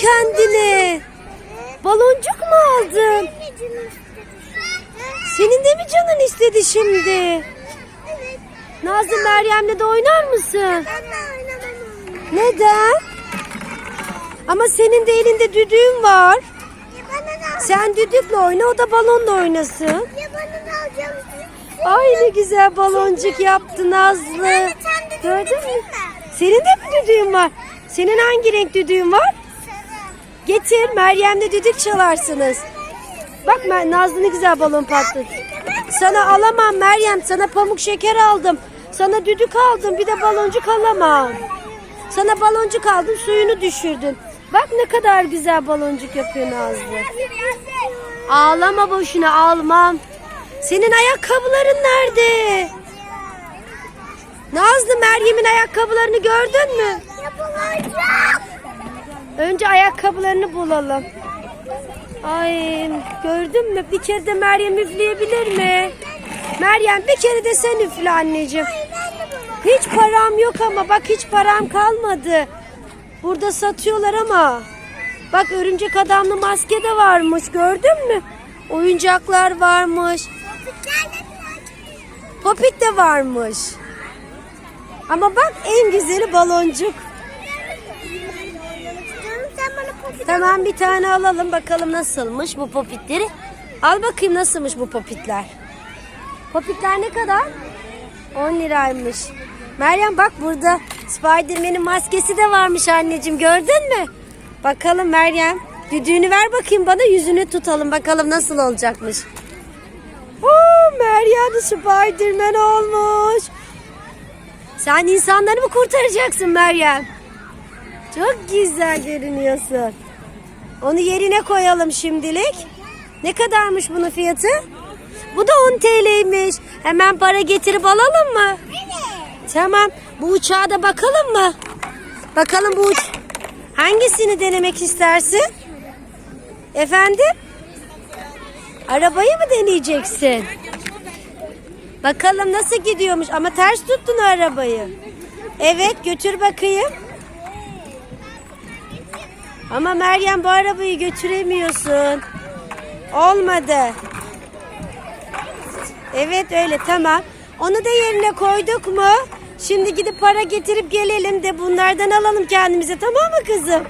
kendine? Baloncuk mu aldın? Senin de mi canın istedi şimdi? Nazlı Meryem'le de oynar mısın? Neden? Ama senin de elinde düdüğün var. Sen düdükle oyna o da balonla oynasın. Ay ne güzel baloncuk yaptı Nazlı. Gördün mü? Senin de mi düdüğün var? Senin hangi renk düdüğün var? Getir Meryem'le düdük çalarsınız. Bak Nazlı ne güzel balon patladı. Sana alamam Meryem. Sana pamuk şeker aldım. Sana düdük aldım. Bir de baloncuk alamam. Sana baloncuk aldım. Suyunu düşürdün. Bak ne kadar güzel baloncuk yapıyor Nazlı. Ağlama boşuna almam. Senin ayakkabıların nerede? Nazlı Meryem'in ayakkabılarını gördün mü? Yapılacak. Önce ayakkabılarını bulalım. Ay gördün mü? Bir kere de Meryem üfleyebilir mi? Meryem bir kere de sen üfle anneciğim. Hiç param yok ama bak hiç param kalmadı. Burada satıyorlar ama. Bak örümcek adamlı maske de varmış gördün mü? Oyuncaklar varmış. Popit de varmış. Ama bak en güzeli baloncuk. Canım sen bana popit Tamam bir tane alalım bakalım nasılmış bu popitleri. Al bakayım nasılmış bu popitler. Popitler ne kadar? 10 liraymış. Meryem bak burada Spiderman'in maskesi de varmış anneciğim gördün mü? Bakalım Meryem düdüğünü ver bakayım bana yüzünü tutalım bakalım nasıl olacakmış. Oo, Meryem de Spiderman olmuş. Sen insanları mı kurtaracaksın Meryem? Çok güzel görünüyorsun. Onu yerine koyalım şimdilik. Ne kadarmış bunun fiyatı? Bu da 10 TL'ymiş. Hemen para getirip alalım mı? Tamam. Bu uçağa da bakalım mı? Bakalım bu uç... Hangisini denemek istersin? Efendim? Arabayı mı deneyeceksin? Bakalım nasıl gidiyormuş ama ters tuttun arabayı. Evet götür bakayım. Ama Meryem bu arabayı götüremiyorsun. Olmadı. Evet öyle tamam. Onu da yerine koyduk mu? Şimdi gidip para getirip gelelim de bunlardan alalım kendimize tamam mı kızım?